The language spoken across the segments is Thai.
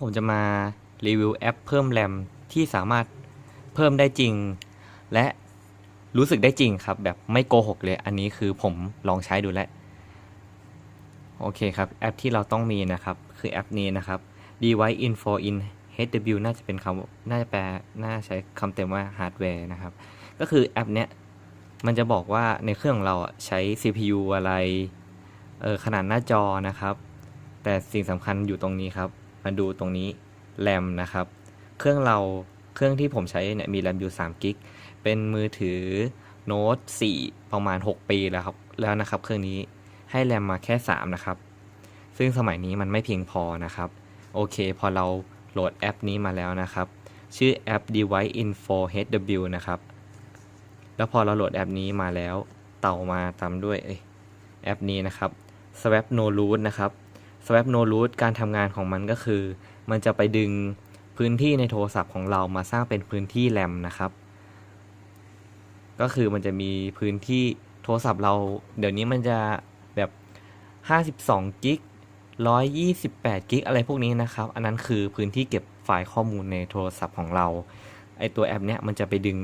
ผมจะมารีวิวแอปเพิ่มแรมที่สามารถเพิ่มได้จริง และรู้สึกได้จริงครับ แบบไม่โกหกเลย อันนี้คือผมลองใช้ดูแล้วโอเคครับ แอปที่เราต้องมีนะครับ คือแอปนี้นะครับ device info in HW น่าจะเป็นคำน่าจะแปลน่าใช้คำเต็มว่า hardware นะครับ ก็คือแอปเนี้ยมันจะบอกว่าในเครื่องของเราใช้ CPU อะไรออขนาดหน้าจอนะครับ แต่สิ่งสำคัญอยู่ตรงนี้ครับ มาดูตรงนี้แรมนะครับ เครื่องเราเครื่องที่ผมใช้เนี่ยมีแรมอยู่3กิกเป็นมือถือโน้ต4ประมาณ 6 ปีแล้วครับแล้วนะครับเครื่องนี้ให้แรมมาแค่ 3 นะครับ ซึ่งสมัยนี้มันไม่เพียงพอนะครับ โอเค พอเราโหลดแอปนี้มาแล้วนะครับ ชื่อแอป Device Info HW นะครับ แล้วพอเราโหลดแอปนี้มาแล้ว เต่ามาตามด้วยเอ้ยแอปนี้นะครับ Swap No Root นะครับ Swap No Root การทำงานของมันก็คือ มันจะไปดึงพื้นที่ในโทรศัพท์ของเรามาสร้างเป็นพื้นที่แรมนะครับ ก็คือมันจะมีพื้นที่โทรศัพท์เรา เดี๋ยวนี้มันจะแบบ52กิก128กิกอะไรพวกนี้นะครับ อันนั้นคือพื้นที่เก็บไฟล์ข้อมูลในโทรศัพท์ของเรา ไอตัวแอปเนี้ยมันจะไปดึง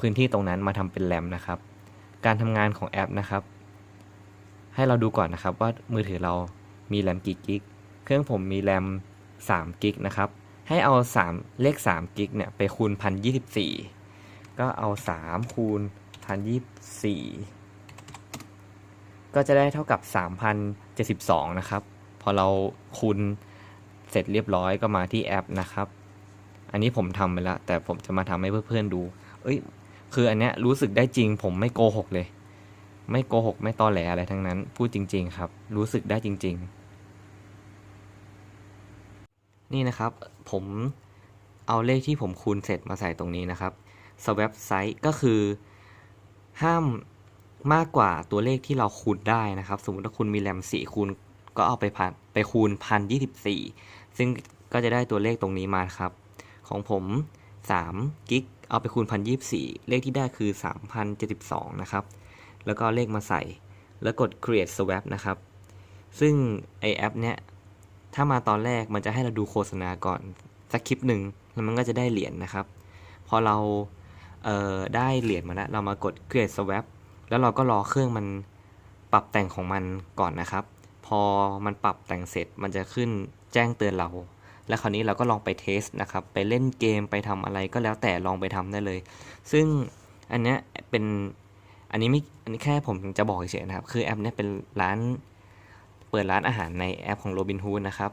พื้นที่ตรงนั้นมาทำเป็นแรมนะครับ การทำงานของแอปนะครับ ให้เราดูก่อนนะครับว่ามือถือเรา มีแรมกี่กิก เครื่องผมมีแรม3กิกนะครับ ให้เอา 3 เลข3กิกเนี่ยไปคูณ 1024 ก็เอา 3 คูณ 1024 ก็จะได้เท่ากับ 3072 นะครับ พอเราคูณเสร็จเรียบร้อยก็มาที่แอปนะครับ อันนี้ผมทำไปแล้ว แต่ผมจะมาทำให้เพื่อนๆดู เอ้ย คืออันเนี้ยรู้สึกได้จริง ผมไม่โกหกเลย ไม่โกหก ไม่ตอแหลอะไรทั้งนั้น พูดจริง ๆ ครับ รู้สึกได้จริง ๆ นี่นะครับผมเอาเลขที่ผมคูณเสร็จมาใส่ตรงนี้นะครับ swap size ก็คือห้ามมากกว่าตัวเลขที่เราคูณได้นะครับ สมมติว่าคุณมีแรม4คูณก็เอาไปพันไปคูณพันยี่สิบสี่ซึ่งก็จะได้ตัวเลขตรงนี้มาครับ ของผม3กิกเอาไปคูณพันยี่สี่เลขที่ได้คือ 3072 นะครับ แล้วก็เลขมาใส่ แล้วกด create swap นะครับ ซึ่งไอแอปเนี้ย ถ้ามาตอนแรกมันจะให้เราดูโฆษณาก่อนสักคลิปหนึ่งแล้วมันก็จะได้เหรียญนะครับ พอเราเได้เหรียญมาแล้ว เรามากด create swap แล้วเราก็รอเครื่องมันปรับแต่งของมันก่อนนะครับ พอมันปรับแต่งเสร็จมันจะขึ้นแจ้งเตือนเรา แล้วคราวนี้เราก็ลองไปเทสนะครับ ไปเล่นเกมไปทำอะไรก็แล้วแต่ลองไปทำได้เลย ซึ่งอันเนี้ยเป็นอันนี้ไม่อันนี้แค่ผมจะบอกเฉยๆนะครับ คือแอปเนี้ยเป็นร้าน เปิดร้านอาหารในแอปของ Robinhood นะครับ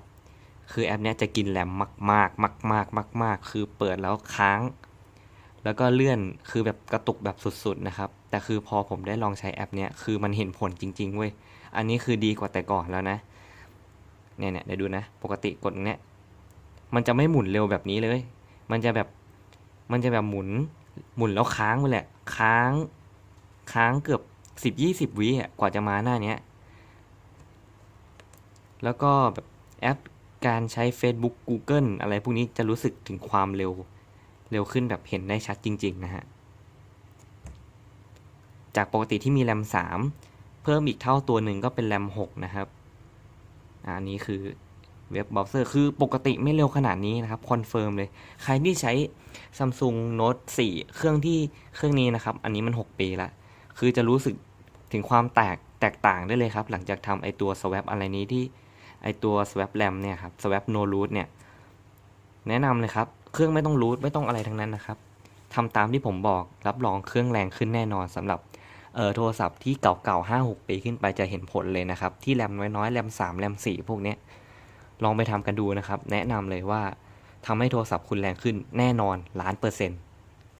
คือแอปนี้จะกินแรมมากๆ มากๆ มาก ๆ คือเปิดแล้วค้าง แล้วก็เลื่อนคือแบบกระตุกแบบสุดๆนะครับ แต่คือพอผมได้ลองใช้แอปเนี้ยคือมันเห็นผลจริงๆเว้ย อันนี้คือดีกว่าแต่ก่อนแล้วนะ เนี่ยเนี่ยเดี๋ยวดูนะ ปกติกดเนี้ยมันจะไม่หมุนเร็วแบบนี้เลย มันจะแบบมันจะแบบหมุนหมุนแล้วค้างไปแหละ ค้าง ค้างเกือบสิบยี่สิบวิอะกว่าจะมาหน้าเนี้ย แล้วก็แบบแอปการใช้ Facebook Google อะไรพวกนี้จะรู้สึกถึงความเร็ว เร็วขึ้นแบบเห็นได้ชัดจริง ๆ นะฮะ จากปกติที่มีแรม 3 เพิ่มอีกเท่าตัวหนึ่งก็เป็นแรม 6 นะครับอันนี้คือเว็บเบราว์เซอร์คือปกติไม่เร็วขนาดนี้นะครับคอนเฟิร์มเลย ใครที่ใช้ Samsung Note 4 เครื่องที่เครื่องนี้นะครับ อันนี้มัน 6 ปีละคือจะรู้สึกถึงความแตกแตกต่างได้เลยครับ หลังจากทำไอตัว swap อะไรนี้ที่ ไอตัว swap RAM เนี่ยครับ swap no root เนี่ย แนะนำเลยครับ เครื่องไม่ต้อง root ไม่ต้องอะไรทั้งนั้นนะครับทำตามที่ผมบอกรับรองเครื่องแรงขึ้นแน่นอนสำหรับเออโทรศัพท์ที่เก่าๆ 5 6 ปีขึ้นไปจะเห็นผลเลยนะครับ ที่แรมน้อยๆแรม3แรม4 พวกนี้ลองไปทำกันดูนะครับ แนะนำเลยว่าทำให้โทรศัพท์คุณแรงขึ้นแน่นอนล้านเปอร์เซ็นต์